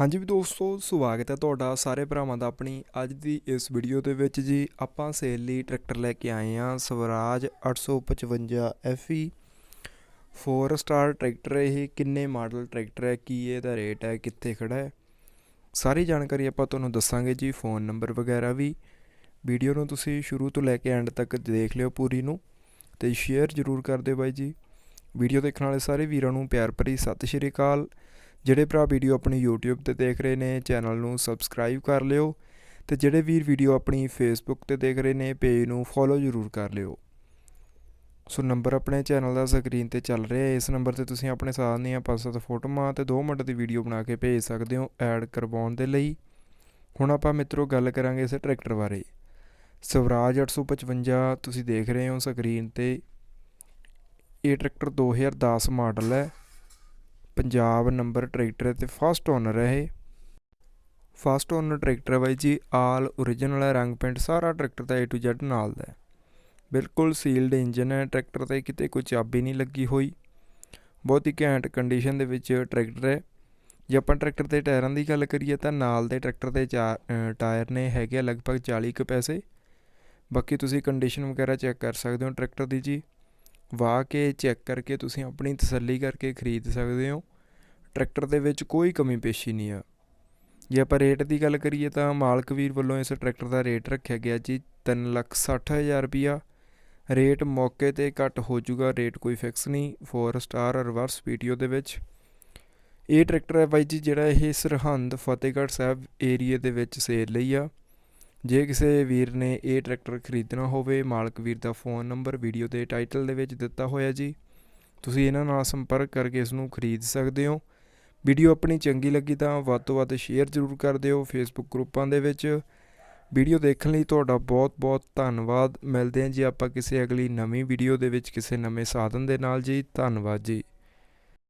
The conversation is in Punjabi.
ਹਾਂਜੀ ਵੀ ਦੋਸਤੋ, ਸਵਾਗਤ ਹੈ ਤੁਹਾਡਾ ਸਾਰੇ ਭਰਾਵਾਂ ਦਾ ਆਪਣੀ ਅੱਜ ਦੀ ਇਸ ਵੀਡੀਓ ਦੇ ਵਿੱਚ ਜੀ। ਆਪਾਂ ਸੇਲ ਲਈ ਟਰੈਕਟਰ ਲੈ ਕੇ ਆਏ ਹਾਂ, ਸਵਰਾਜ 855 FE 4 ਸਟਾਰ ਟਰੈਕਟਰ ਇਹ। ਕਿੰਨੇ ਮਾਡਲ ਟਰੈਕਟਰ ਹੈ, ਕੀ ਇਹਦਾ ਰੇਟ ਹੈ, ਕਿੱਥੇ ਖੜਾ ਹੈ? ਸਾਰੀ ਜਾਣਕਾਰੀ ਆਪਾਂ ਤੁਹਾਨੂੰ ਦੱਸਾਂਗੇ ਜੀ ਫੋਨ ਨੰਬਰ ਵਗੈਰਾ ਵੀ। ਵੀਡੀਓ ਨੂੰ ਤੁਸੀਂ ਸ਼ੁਰੂ ਤੋਂ ਲੈ ਕੇ ਐਂਡ ਤੱਕ ਦੇਖ ਲਿਓ ਪੂਰੀ ਨੂੰ ਤੇ ਸ਼ੇਅਰ ਜ਼ਰੂਰ ਕਰ ਦਿਓ ਬਾਈ ਜੀ। ਵੀਡੀਓ ਦੇਖਣ ਵਾਲੇ ਸਾਰੇ ਵੀਰਾਂ ਨੂੰ ਪਿਆਰ ਭਰੀ ਸਤਿ ਸ਼੍ਰੀ ਅਕਾਲ। ਜਿਹੜੇ ਭਰਾ ਵੀਡੀਓ ਆਪਣੀ YouTube ਤੇ ਦੇਖ ਰਹੇ ਨੇ, ਚੈਨਲ ਨੂੰ ਸਬਸਕ੍ਰਾਈਬ ਕਰ ਲਿਓ ਤੇ ਜਿਹੜੇ ਵੀਰ ਵੀਡੀਓ ਆਪਣੀ Facebook ਤੇ ਦੇਖ ਰਹੇ ਨੇ ਪੇਜ ਨੂੰ ਫੋਲੋ ਜ਼ਰੂਰ ਕਰ ਲਿਓ। ਸੋ ਨੰਬਰ ਆਪਣੇ ਚੈਨਲ ਦਾ ਸਕਰੀਨ ਤੇ ਚੱਲ ਰਿਹਾ ਹੈ। ਇਸ ਨੰਬਰ ਤੇ ਤੁਸੀਂ ਆਪਣੇ ਸਾਥ ਦੀਆਂ ਪੰਜ ਸੱਤ ਫੋਟੋਆਂ ਤੇ 2 ਮਿੰਟ ਦੀ ਵੀਡੀਓ ਬਣਾ ਕੇ ਭੇਜ ਸਕਦੇ ਹੋ ਐਡ ਕਰਵਾਉਣ ਦੇ ਲਈ। ਹੁਣ ਆਪਾਂ ਮਿੱਤਰੋ ਗੱਲ ਕਰਾਂਗੇ ਇਸ ਟਰੈਕਟਰ ਬਾਰੇ। ਸਵਰਾਜ 855 ਤੁਸੀਂ ਦੇਖ ਰਹੇ ਹੋ ਸਕਰੀਨ ਤੇ। ਇਹ ਟਰੈਕਟਰ 2010 ਮਾਡਲ ਹੈ। ਪੰਜਾਬ ਨੰਬਰ ਟਰੈਕਟਰ ਹੈ ਤੇ ਫਸਟ ਓਨਰ ਹੈ ਇਹ। ਫਸਟ ਓਨਰ ਟਰੈਕਟਰ ਬਾਈ ਜੀ, ਆਲ ਓਰੀਜਨਲ ਹੈ, ਰੰਗ ਪੈਂਟ ਸਾਰਾ ਟਰੈਕਟਰ ਦਾ A to Z ਨਾਲ ਦਾ ਬਿਲਕੁਲ ਸੀਲਡ ਇੰਜਨ ਹੈ, ਟਰੈਕਟਰ ਤੇ ਕਿਤੇ ਕੋਈ ਚਾਬੀ ਨਹੀਂ ਲੱਗੀ ਹੋਈ। ਬਹੁਤ ਹੀ ਘੈਂਟ ਕੰਡੀਸ਼ਨ ਦੇ ਵਿੱਚ ਟਰੈਕਟਰ ਹੈ। ਜੇ ਆਪਾਂ ਟਰੈਕਟਰ ਦੇ ਟਾਇਰਾਂ ਦੀ ਗੱਲ ਕਰੀਏ ਤਾਂ ਨਾਲ ਦੇ ਟਰੈਕਟਰ ਦੇ ਚਾਰ ਟਾਇਰ ਨੇ ਹੈਗੇ ਆ ਲਗਭਗ 40 ਕੁ ਪੈਸੇ। ਬਾਕੀ ਤੁਸੀਂ ਕੰਡੀਸ਼ਨ ਵਗੈਰਾ ਚੈੱਕ ਕਰ ਸਕਦੇ ਹੋ ਟਰੈਕਟਰ ਦੀ ਜੀ। ਵਾਹ ਕੇ ਚੈੱਕ ਕਰਕੇ ਤੁਸੀਂ ਆਪਣੀ ਤਸੱਲੀ ਕਰਕੇ ਖਰੀਦ ਸਕਦੇ ਹੋ। ਟਰੈਕਟਰ ਦੇ ਵਿੱਚ ਕੋਈ ਕਮੀ ਪੇਸ਼ੀ ਨਹੀਂ ਆ। ਜੇ ਆਪਾਂ ਰੇਟ ਦੀ ਗੱਲ ਕਰੀਏ ਤਾਂ ਮਾਲਕ ਵੀਰ ਵੱਲੋਂ ਇਸ ਟਰੈਕਟਰ ਦਾ ਰੇਟ ਰੱਖਿਆ ਗਿਆ ਜੀ 360000 ਰੁਪਿਆ ਰੇਟ ਮੌਕੇ ਤੇ ਘੱਟ ਹੋ ਜਾਊਗਾ, ਰੇਟ ਕੋਈ ਫਿਕਸ ਨਹੀਂ 4 ਸਟਾਰ ਰਿਵਰਸ ਪੀਟੀਓ ਦੇ ਵਿੱਚ। ਇਹ ਟਰੈਕਟਰ ਹੈ ਬਾਈ ਜੀ, ਜਿਹੜਾ ਇਹ ਸਰਹੰਦ ਫਤਿਹਗੜ੍ਹ ਸਾਹਿਬ ਏਰੀਆ ਦੇ ਵਿੱਚ ਸੇਲ ਲਈ ਆ। ਜੇ ਕਿਸੇ ਵੀਰ ਨੇ ਇਹ ਟਰੈਕਟਰ ਖਰੀਦਣਾ ਹੋਵੇ, ਮਾਲਕ ਵੀਰ ਦਾ ਫੋਨ ਨੰਬਰ, ਵੀਡੀਓ ਦੇ ਟਾਈਟਲ ਦੇ ਵਿੱਚ ਦਿੱਤਾ ਹੋਇਆ ਜੀ। ਤੁਸੀਂ ਇਹਨਾਂ ਨਾਲ ਸੰਪਰਕ ਕਰਕੇ ਇਸ ਨੂੰ ਖਰੀਦ ਸਕਦੇ ਹੋ। ਵੀਡੀਓ ਆਪਣੀ ਚੰਗੀ ਲੱਗੀ ਤਾਂ ਵੱਧ ਤੋਂ ਵੱਧ ਸ਼ੇਅਰ ਜ਼ਰੂਰ ਕਰ ਦਿਓ ਫੇਸਬੁੱਕ ਗਰੁੱਪਾਂ ਦੇ ਵਿੱਚ। ਵੀਡੀਓ ਦੇਖਣ ਲਈ ਤੁਹਾਡਾ ਬਹੁਤ ਬਹੁਤ ਧੰਨਵਾਦ। ਮਿਲਦੇ ਹਾਂ ਜੀ ਆਪਾਂ ਕਿਸੇ ਅਗਲੀ ਨਵੀਂ ਵੀਡੀਓ ਦੇ ਵਿੱਚ ਕਿਸੇ ਨਵੇਂ ਸਾਧਨ ਦੇ ਨਾਲ ਜੀ। ਧੰਨਵਾਦ ਜੀ।